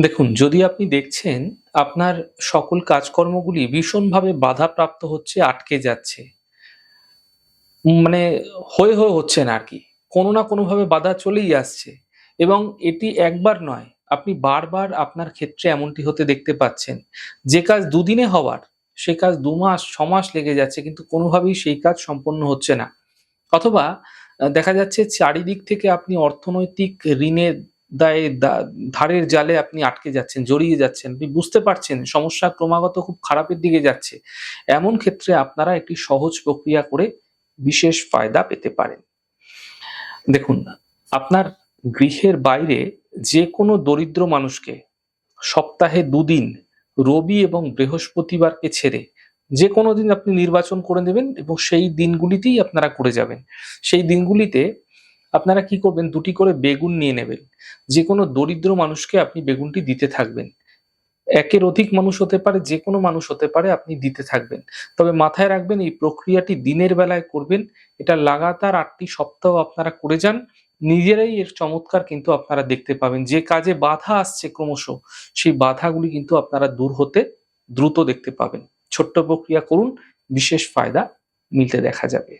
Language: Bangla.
দেখুন, যদি আপনি দেখছেন আপনার সকল কাজকর্মগুলি ভীষণভাবে বাধাপ্রাপ্ত হচ্ছে, আটকে যাচ্ছে। মানে হয়ে, হয়ে হচ্ছে না আর কি কোনো না কোনোভাবে বাধা চলেই আসছে এবং এটি একবার নয়, আপনি বারবার আপনার ক্ষেত্রে এমনটি হতে দেখতে পাচ্ছেন। যে কাজ দুদিনে হওয়ার, সে কাজ দু মাস, ৬ মাস লেগে যাচ্ছে কিন্তু কোনোভাবেই সেই কাজ সম্পন্ন হচ্ছে না। অথবা দেখা যাচ্ছে চারিদিক থেকে আপনি অর্থনৈতিক ঋণের দায়ে ধারের জালে আপনি আটকে যাচ্ছেন, জড়িয়ে যাচ্ছেন। আপনি বুঝতে পারছেন সমস্যা ক্রমাগত খুব খারাপের দিকে যাচ্ছে। এমন ক্ষেত্রে আপনারা একটি সহজ প্রক্রিয়া করে বিশেষ ফায়দা পেতে পারেন। দেখুন, আপনার গৃহের বাইরে যে কোনো দরিদ্র মানুষকে সপ্তাহে দুদিন রবি এবং বৃহস্পতিবারকে ছেড়ে যে কোনো দিন আপনি নির্বাচন করে নেবেন এবং সেই দিনগুলিতেই আপনারা করে যাবেন। সেই দিনগুলিতে আপনারা কি করবেন দুটি করে বেগুন নিয়ে নেবেন। যেকোনো দরিদ্র মানুষকে আপনি বেগুনটি দিতে থাকবেন। একের অধিক মানুষ হতে পারে, যেকোনো মানুষ হতে পারে আপনি দিতে থাকবেন। তবে মাথায় রাখবেন এই প্রক্রিয়াটি দিনের বেলায় করবেন। এটা লাগাতার আটটি সপ্তাহ আপনারা করে যান। নিজেরাই এর চমৎকার কিন্তু আপনারা দেখতে পাবেন। যে কাজে বাধা আসছে ক্রমশ, সেই বাধাগুলি কিন্তু আপনারা দূর হতে দ্রুত দেখতে পাবেন। ছোট্ট প্রক্রিয়া করুন, বিশেষ ফায়দা মিলতে দেখা যাবে।